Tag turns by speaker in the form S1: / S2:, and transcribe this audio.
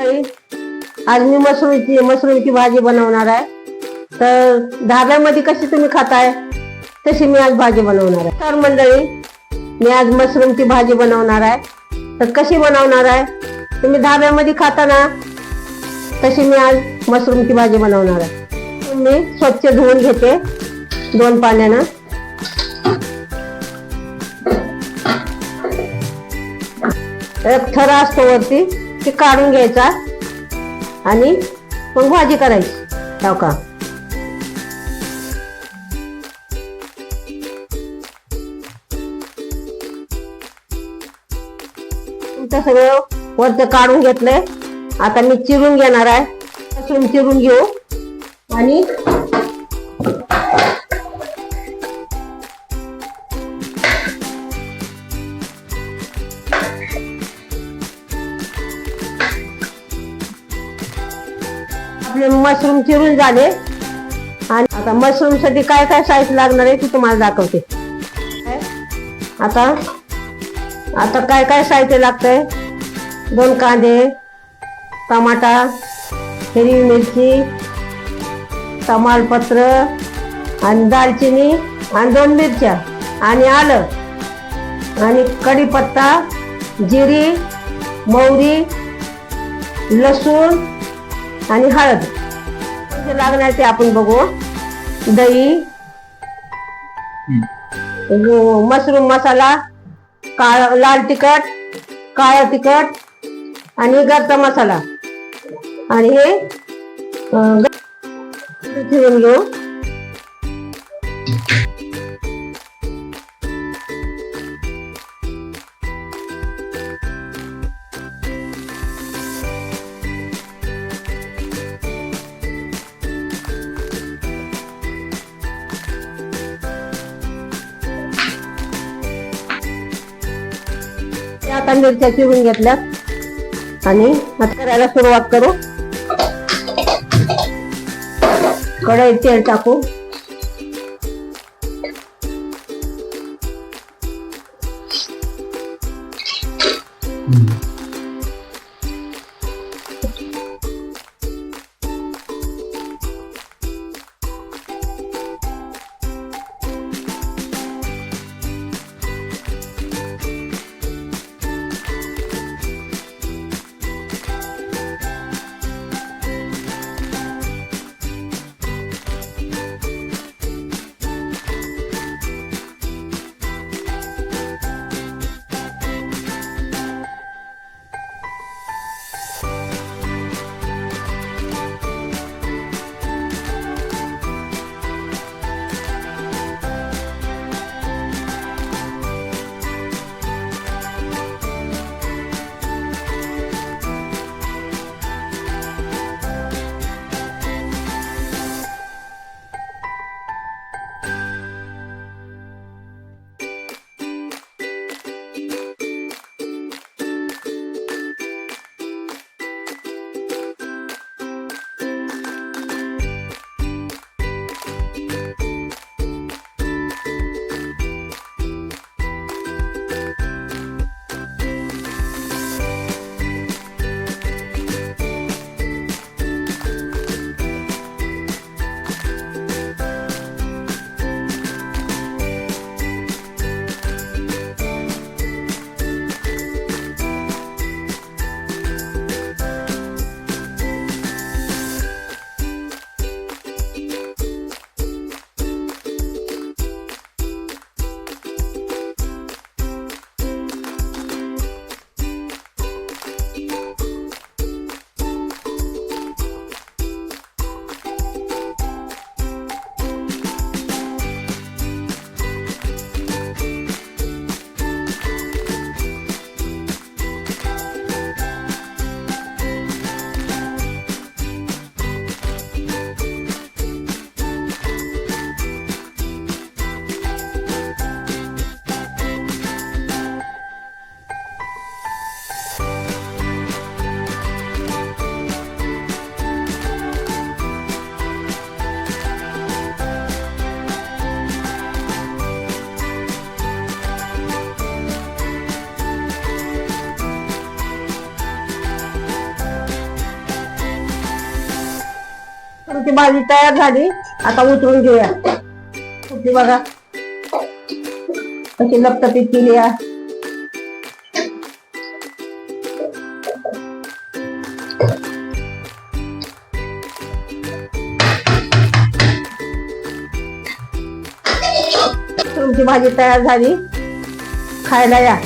S1: काही. आज मी मशरूमची मशरूमची भाजी बनवणार आहे. तर धाब्यामध्ये कशी तुम्ही खाताय तशी मी आज भाजी बनवणार आहे. तर मंडळी मी आज मशरूमची भाजी बनवणार आहे. तर कशी बनवणार आहे तुम्ही धाब्यामध्ये खाता ना तशी मी आज मशरूमची भाजी बनवणार आहे. मी स्वच्छ धुवून घेते दोन पाण्यानं. एक थरा असतो वरती. ते काढून घ्यायचा आणि मग भाजी करायची. टाका तुमचं सगळं वरचं काढून घेतलंय. आता मी चिरून घेणार आहे. चिरून घेऊ. आणि आपले मशरूम चिरून झाले. आणि आता मशरूमसाठी काय काय साईज लागणार आहे ती तुम्हाला दाखवते. आता आता काय काय साहित्य लागतंय? दोन कांदे टमाटा हिरवी मिरची तमालपत्र आणि दालचिनी आणि दोन मिरच्या आणि आलं. आणि कढीपत्ता जिरी मोहरी लसूण आणि हळद. जे लागणार ते आपण बघू. दही. हो, मशरूम मसाला काळ लाल तिखट काळा तिखट आणि घरचा मसाला. आणि हे अं, ठेवून घेऊ. आता मिरच्या चिरून घेतल्या. आणि करायला सुरुवात करू. कढईत तेल टाकू. Mm-hmm. मशरूमची भाजी तयार झाली. आता उतरून घेऊया. कुठली बघा. कशी लपटपीत केली या तुमची भाजी तयार झाली. खायला या.